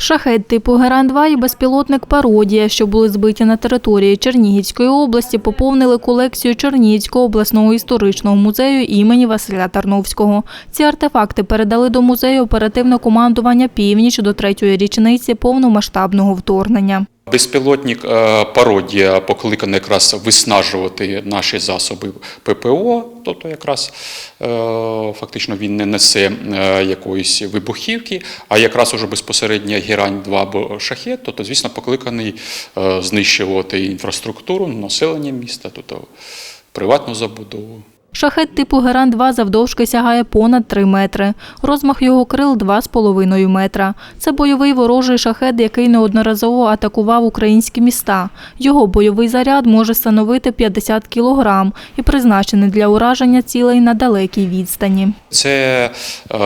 Шахет типу Геран-2 і безпілотник Пародія, що були збиті на території Чернігівської області, поповнили колекцію Чернігівського обласного історичного музею імені Василя Тарновського. Ці артефакти передали до музею оперативне командування «Північ» до третьої річниці повномасштабного вторгнення. Безпілотник е, пародія покликана якраз виснажувати наші засоби ППО, тобто якраз е, фактично він не несе е, якоїсь вибухівки, а якраз уже безпосередньо герань 2 або шахет, тобто, звісно, покликаний знищувати інфраструктуру, населення міста, тобто приватну забудову. Шахет типу Геран-2 завдовжки сягає понад 3 метри. Розмах його крил 2,5 метра. Це бойовий ворожий шахет, який неодноразово атакував українські міста. Його бойовий заряд може становити 50 кілограм і призначений для ураження цілей на далекій відстані. Це е,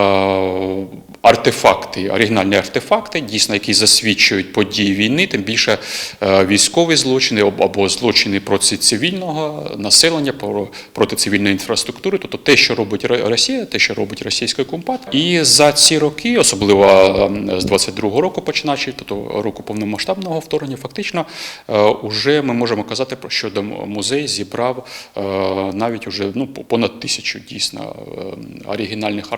артефакти, оригінальні артефакти, дійсно, які засвідчують події війни, тим більше е, військові злочини або- злочини проти цивільного населення, про- проти цивільної інфраструктури, тобто те, що робить Ро- Росія, те, що робить російська компат. І за ці роки, особливо е, з 22-го року починаючи, тобто року повномасштабного вторгнення, фактично е, уже ми можемо казати про що до музей зібрав е, навіть уже ну понад тисячу дійсно е, оригінальних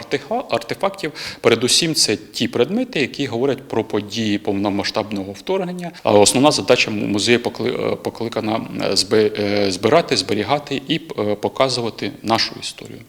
артефактів. Передусім, це ті предмети, які говорять про події повномасштабного вторгнення. А основна задача музею е, покликана збирати, зберігати і показувати нашу історію.